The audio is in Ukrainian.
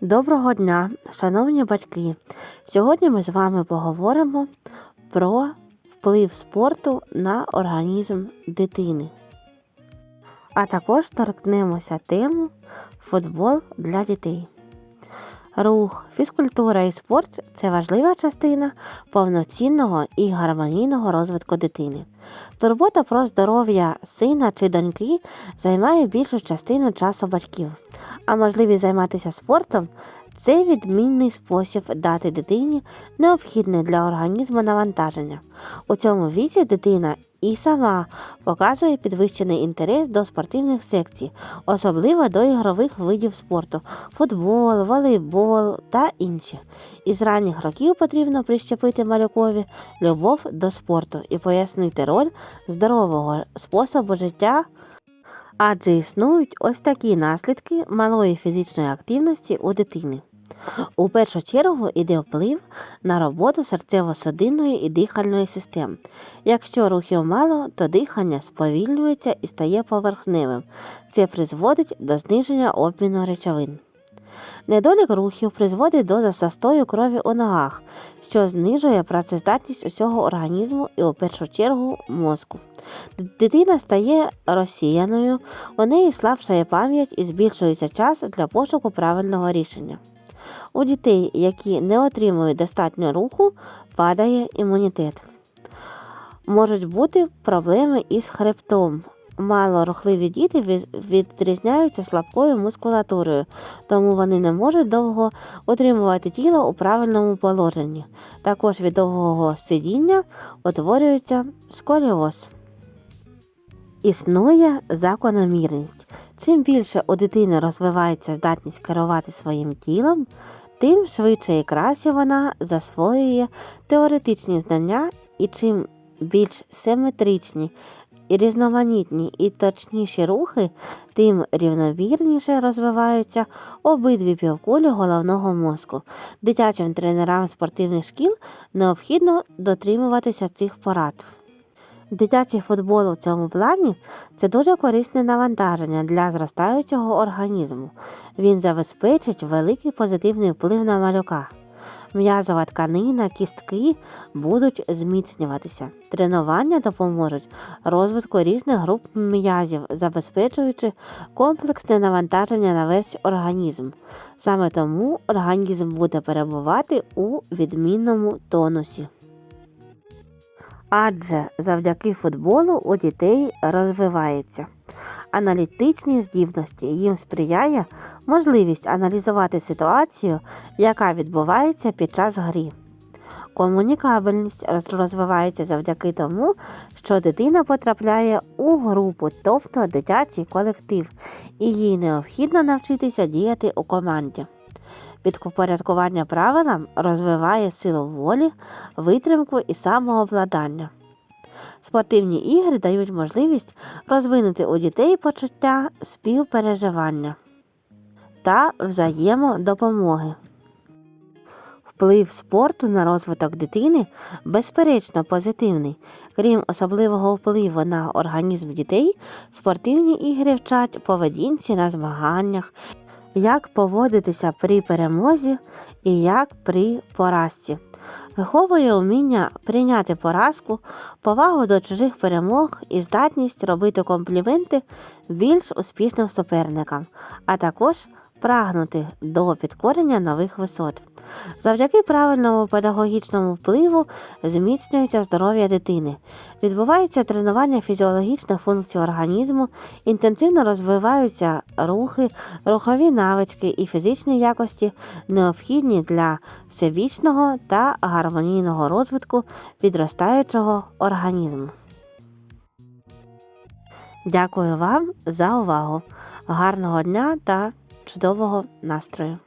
Доброго дня, шановні батьки! Сьогодні ми з вами поговоримо про вплив спорту на організм дитини. А також торкнемося тему футбол для дітей. Рух, фізкультура і спорт це важлива частина повноцінного і гармонійного розвитку дитини. Турбота про здоров'я сина чи доньки займає більшу частину часу батьків, а можливість займатися спортом це відмінний спосіб дати дитині необхідне для організму навантаження. У цьому віці дитина і сама показує підвищений інтерес до спортивних секцій, особливо до ігрових видів спорту футбол, волейбол та інші. Із ранніх років потрібно прищепити малюкові любов до спорту і пояснити роль здорового способу життя. Адже існують ось такі наслідки малої фізичної активності у дитини. У першу чергу йде вплив на роботу серцево-судинної і дихальної систем. Якщо рухів мало, то дихання сповільнюється і стає поверхневим. Це призводить до зниження обміну речовин. Недолік рухів призводить до застою крові у ногах, що знижує працездатність усього організму і у першу чергу мозку. Дитина стає розсіяною, у неї слабшає пам'ять і збільшується час для пошуку правильного рішення. У дітей, які не отримують достатньо руху, падає імунітет. Можуть бути проблеми із хребтом. Малорухливі діти відрізняються слабкою мускулатурою, тому вони не можуть довго утримувати тіло у правильному положенні. Також від довгого сидіння утворюється сколіоз. Існує закономірність. Чим більше у дитини розвивається здатність керувати своїм тілом, тим швидше і краще вона засвоює теоретичні знання, і чим більш симетричні і різноманітні і точніші рухи, тим рівновірніше розвиваються обидві півкулі головного мозку. Дитячим тренерам спортивних шкіл необхідно дотримуватися цих порад. Дитячий футбол у цьому плані це дуже корисне навантаження для зростаючого організму. Він забезпечить великий позитивний вплив на малюка. М'язова тканина, кістки будуть зміцнюватися. Тренування допоможуть розвитку різних груп м'язів, забезпечуючи комплексне навантаження на весь організм. Саме тому організм буде перебувати у відмінному тонусі. Адже завдяки футболу у дітей розвивається. Аналітичні здібності їм сприяє можливість аналізувати ситуацію, яка відбувається під час грі. Комунікабельність розвивається завдяки тому, що дитина потрапляє у групу, тобто дитячий колектив, і їй необхідно навчитися діяти у команді. Підпорядкування правилам розвиває силу волі, витримку і самообладання. Спортивні ігри дають можливість розвинути у дітей почуття співпереживання та взаємодопомоги. Вплив спорту на розвиток дитини безперечно позитивний. Крім особливого впливу на організм дітей, спортивні ігри вчать поведінці на змаганнях, як поводитися при перемозі і як при поразці. Виховує вміння прийняти поразку, повагу до чужих перемог і здатність робити компліменти більш успішним суперникам, а також прагнути до підкорення нових висот. Завдяки правильному педагогічному впливу зміцнюється здоров'я дитини, відбувається тренування фізіологічних функцій організму, інтенсивно розвиваються рухи, рухові навички і фізичні якості, необхідні для всебічного та гармонійного розвитку підростаючого організму. Дякую вам за увагу! Гарного дня та чудового настрою!